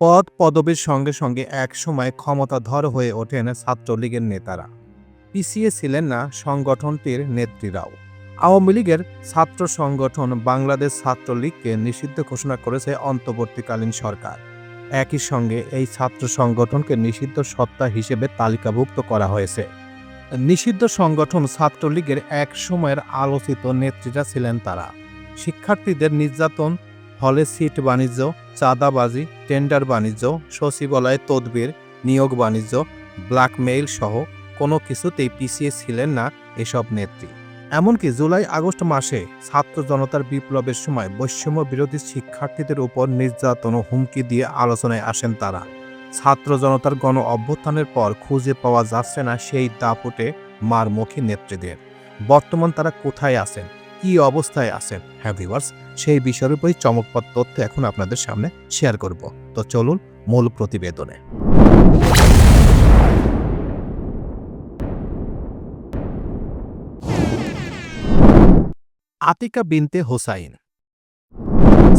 পদ পদবীর সঙ্গে সঙ্গে এক সময় ক্ষমতাধর হয়ে ওঠেন ছাত্রলীগের নেতারা। পিছিয়ে ছিলেন না সংগঠনটির নেত্রীরাও। আওয়ামী লীগের ছাত্র সংগঠন বাংলাদেশ ছাত্রলীগকে নিষিদ্ধ ঘোষণা করেছে অন্তর্বর্তীকালীন সরকার। একই সঙ্গে এই ছাত্র সংগঠনকে নিষিদ্ধ সত্তা হিসেবে তালিকাভুক্ত করা হয়েছে। নিষিদ্ধ সংগঠন ছাত্রলীগের এক সময়ের আলোচিত নেত্রীরা ছিলেন তারা। শিক্ষার্থীদের নির্যাতন, হলে সিট বাণিজ্য চাঁদাবাজি টেন্ডার বাণিজ্য, সচিবালয়ে তদবির, নিয়োগ বাণিজ্য ব্ল্যাকমেইল সহ কোনো কিছুতেই পিছিয়ে ছিলেন না এসব নেত্রী। এমনকি জুলাই আগস্ট মাসে ছাত্র জনতার বিপ্লবের সময় বৈষম্য বিরোধী শিক্ষার্থীদের উপর নির্যাতন ও হুমকি দিয়ে আলোচনায় আসেন তারা। ছাত্র জনতার গণ অভ্যুত্থানের পর খুঁজে পাওয়া যাচ্ছে না সেই দাপুটে মারমুখী নেত্রীদের। বর্তমান তারা কোথায় আছেন? কি অবস্থায় আছেন? হ্যাঁ ভিউয়ার্স সেই বিষয়ের উপরই চমকপ্রদ তথ্য এখন আপনাদের সামনে শেয়ার করব। তো চলুন মূল প্রতিবেদনে। আতিকা বিনতে হোসাইন।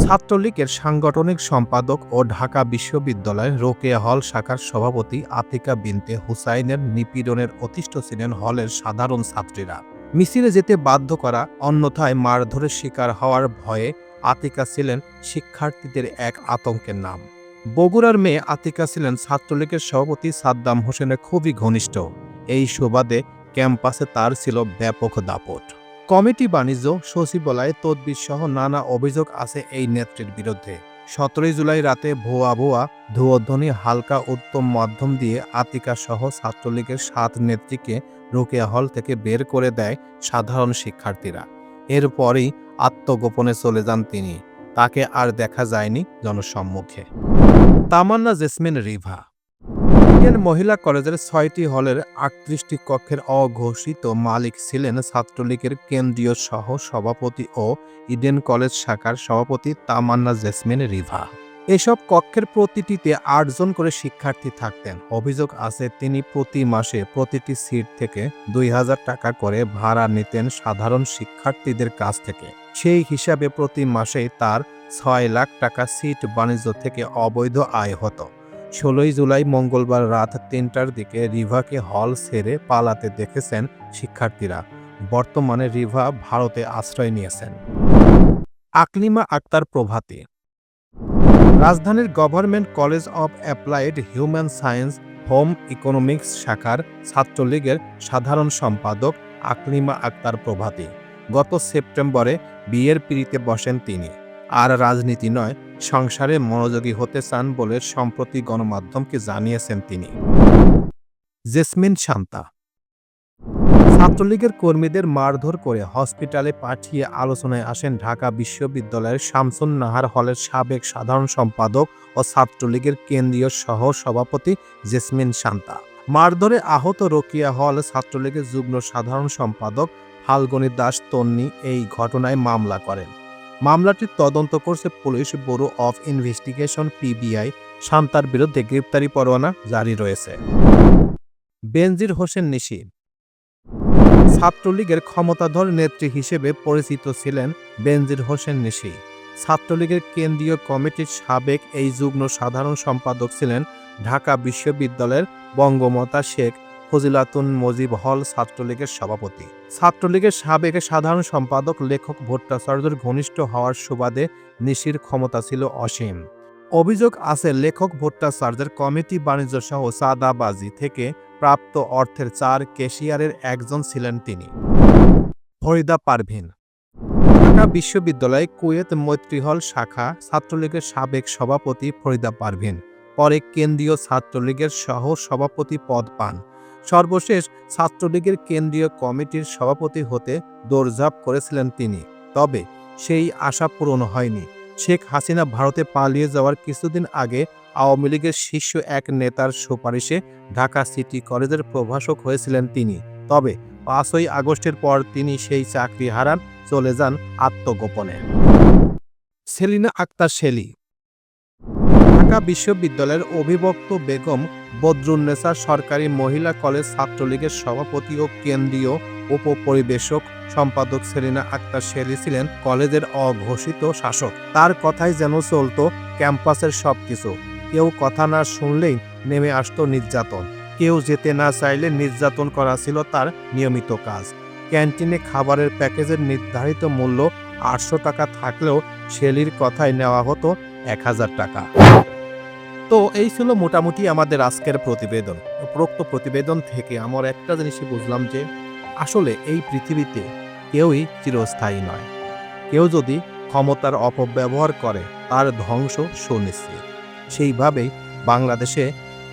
ছাত্রলীগের সাংগঠনিক সম্পাদক ও ঢাকা বিশ্ববিদ্যালয়ের রোকেয়া হল শাখার সভাপতি আতিকা বিনতে হুসাইনের নিপীড়নের অতিষ্ঠ ছিলেন হলের সাধারণ ছাত্রীরা। মিছিলে যেতে বাধ্য করা অন্যথায় মারধরের শিকার হওয়ার ভয়ে আতিকা ছিলেন শিক্ষার্থীদের এক আতঙ্কের নাম। বগুড়ার মেয়ে আতিকা ছিলেন ছাত্রলীগের সভাপতি সাদ্দাম হোসেনের খুবই ঘনিষ্ঠ। এই সুবাদে ক্যাম্পাসে তার ছিল ব্যাপক দাপট। কমিটি বাণিজ্য, সচিবালয় তদবির সহ নানা অভিযোগ আছে এই নেত্রীর বিরুদ্ধে। সতেরোই জুলাই রাতে ভুয়া ভুয়া ধুয়োধ্বনি হালকা উত্তম মাধ্যম দিয়ে আতিকা সহ ছাত্রলীগের সাত নেত্রীকে রোকেয়া হল থেকে বের করে দেয় সাধারণ শিক্ষার্থীরা। এরপরই আত্মগোপনে চলে যান তিনি। তাকে আর দেখা যায়নি জনসম্মুখে। তামান্না জেসমিন রিভা। ইন্ডিয়ান মহিলা কলেজের ছয়টি হলের আটত্রিশটি কক্ষের অঘোষিত মালিক ছিলেন ছাত্রলীগের কেন্দ্রীয় সহ সভাপতি ও ইডেন কলেজ শাখার সভাপতি তামান্না জেসমিন রিভা। এসব কক্ষের প্রতিটিতে আটজন করে শিক্ষার্থী থাকতেন। অভিযোগ আছে, তিনি প্রতি মাসে প্রতিটি সিট থেকে দুই হাজার টাকা করে ভাড়া নিতেন সাধারণ শিক্ষার্থীদের কাছ থেকে। সেই হিসাবে প্রতি মাসে তার ছয় লাখ টাকা সিট বাণিজ্য থেকে অবৈধ আয় হতো। ষোলোই জুলাই মঙ্গলবার রাত তিনটার দিকে রিভাকে হল ছেড়ে পালাতে দেখেছেন শিক্ষার্থীরা। বর্তমানে রিভা ভারতে আশ্রয় নিয়েছেন। আকলিমা আক্তার প্রভাতী রাজধানীর Government College of Applied Human Science Home Economics শাখার ছাত্রলীগের সাধারণ সম্পাদক আকলিমা আক্তার প্রভাতী। গত সেপ্টেম্বরে বিয়ের পিড়িতে বসেন তিনি। আর রাজনীতি নয়, সংসারে মনোযোগী হতে চান বলে সম্প্রতি গণমাধ্যমকে জানিয়েছেন তিনি। জেসমিন শান্তা ছাত্রলীগের কর্মীদের মারধর করে হসপিটালে পাঠিয়ে আলোচনায় আসেন ঢাকা বিশ্ববিদ্যালয়ের শামসুন নাহার হলের সাবেক সাধারণ সম্পাদক ও ছাত্রলীগের কেন্দ্রীয় সহ সভাপতি জেসমিন শান্তা। মারধরে আহত রোকিয়া হল ছাত্রলীগের যুগ্ম সাধারণ সম্পাদক ফাল্গুনী দাস তন্নি এই ঘটনায় মামলা করেন। মামলাটির তদন্ত করছে Police Bureau of Investigation PBI. শান্তার বিরুদ্ধে গ্রেপ্তারি পরোয়ানা জারি রয়েছে। বেনজির হোসেন নিশি ছাত্রলীগের ক্ষমতাধর নেত্রী হিসেবে পরিচিত ছিলেন বেনজির হোসেন নিশি। ছাত্রলীগের কেন্দ্রীয় কমিটির সাবেক এই যুগ্ম সাধারণ সম্পাদক ছিলেন ঢাকা বিশ্ববিদ্যালয়ের বঙ্গমাতা শেখ ফজিলাতুন মজিব হল ছাত্রলীগের সভাপতি। ছাত্রলীগের সাবেক সাধারণ সম্পাদক, লেখক, ভট্টাচার্যের ঘনিষ্ঠ হওয়ার সুবাদে নিশির ক্ষমতা ছিল অসীম। অভিযোগ আছে, লেখক, ভট্টাচার্যের কমিটি বাণিজ্য সহ চাঁদাবাজি থেকে প্রাপ্ত অর্থের চার কেশিয়ারের একজন ছিলেন তিনি। ফরিদা পারভিন। ঢাকা বিশ্ববিদ্যালয় কুয়েত মৈত্রী হল শাখা ছাত্রলীগের সাবেক সভাপতি ফরিদা পারভিন। পরে কেন্দ্রীয় ছাত্রলীগের সহ সভাপতি পদ পান। সর্বশেষ ছাত্রলীগের কেন্দ্রীয় কমিটির সভাপতি হতে দৌড়ঝাঁপ করেছিলেন তিনি। তবে সেই আশা পূরণ হয়নি। শেখ হাসিনা ভারতে পালিয়ে যাওয়ার কিছুদিন আগে আওয়ামী লীগের শীর্ষ এক নেতার সুপারিশে ঢাকা সিটি কলেজের প্রভাষক হয়েছিলেন তিনি। তবে পাঁচই আগস্টের পর তিনি সেই চাকরি হারান, চলে যান আত্মগোপনে। সেলিনা আক্তার শেলি ঢাকা বিশ্ববিদ্যালয়ের অভিভক্ত বেগম বদরুন্নেসা সরকারি মহিলা কলেজ ছাত্রলীগের সভাপতি ও কেন্দ্রীয় উপপরিবেশক সম্পাদক সেলিনা আক্তার শেলি ছিলেন কলেজের অঘোষিত শাসক। তার কথাই যেন চলত ক্যাম্পাসের সবকিছু। কেউ কথা না শুনলেই নেমে আসতো নির্যাতন। কেউ যেতে না চাইলে নির্যাতন করা ছিল তার নিয়মিত কাজ। ক্যান্টিনে খাবারের প্যাকেজের নির্ধারিত মূল্য আটশো টাকা থাকলেও শেলির কথায় নেওয়া হতো এক হাজার টাকা। তো এই ছিল মোটামুটি আমাদের আজকের প্রতিবেদন। উপরোক্ত প্রতিবেদন থেকে আমার একটা জিনিসই বুঝলাম যে, আসলে এই পৃথিবীতে কেউই চিরস্থায়ী নয়। কেউ যদি ক্ষমতার অপব্যবহার করে, তার ধ্বংস সুনিশ্চিত। সেইভাবেই বাংলাদেশে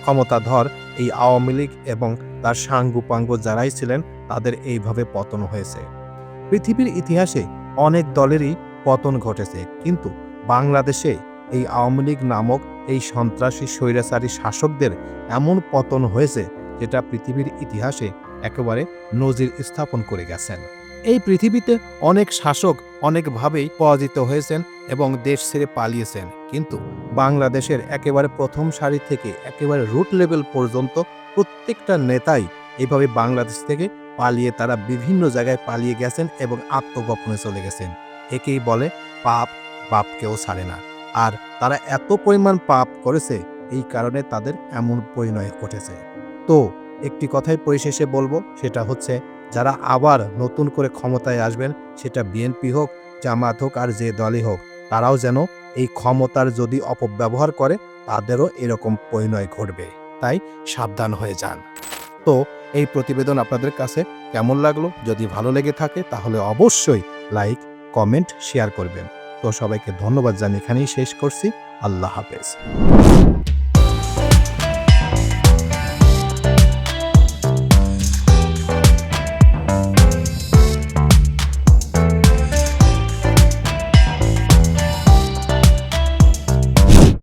ক্ষমতাধর এই আওয়ামী লীগ এবং তার সাঙ্গুপাঙ্গ যারাই ছিলেন, তাদের এইভাবে পতন হয়েছে। পৃথিবীর ইতিহাসে অনেক দলেরই পতন ঘটেছে, কিন্তু বাংলাদেশে এই আওয়ামী লীগ নামক এই সন্ত্রাসী, স্বৈরাচারী শাসকদের এমন পতন হয়েছে, যেটা পৃথিবীর ইতিহাসে একেবারে নজির স্থাপন করে গেছেন। এই পৃথিবীতে অনেক শাসক অনেকভাবেই পরাজিত হয়েছেন এবং দেশ ছেড়ে পালিয়েছেন। কিন্তু বাংলাদেশের একেবারে প্রথম সারি থেকে একেবারে রুট লেভেল পর্যন্ত প্রত্যেকটা নেতাই এভাবে বাংলাদেশ থেকে পালিয়ে তারা বিভিন্ন জায়গায় পালিয়ে গেছেন এবং আত্মগোপনে চলে গেছেন। একেই বলে পাপ বাপকেও ছাড়ে না। আর তারা এত পরিমাণ পাপ করেছে, এই কারণে তাদের এমন পরিণয় ঘটেছে। তো একটি কথাই পরিশেষে বলব, সেটা হচ্ছে যারা আবার নতুন করে ক্ষমতায় আসবেন, সেটা বিএনপি হোক, জামাত হোক আর যে দলই হোক তারাও যেন এই ক্ষমতার যদি অপব্যবহার করে, তাদেরও এরকম পরিণয় ঘটবে। তাই সাবধান হয়ে যান। তো এই প্রতিবেদন আপনাদের কাছে কেমন লাগল? যদি ভালো লেগে থাকে, তাহলে অবশ্যই লাইক, কমেন্ট, শেয়ার করবেন। তো সবাইকে ধন্যবাদ জানিয়ে এখানেই শেষ করছি। আল্লাহ হাফেজ।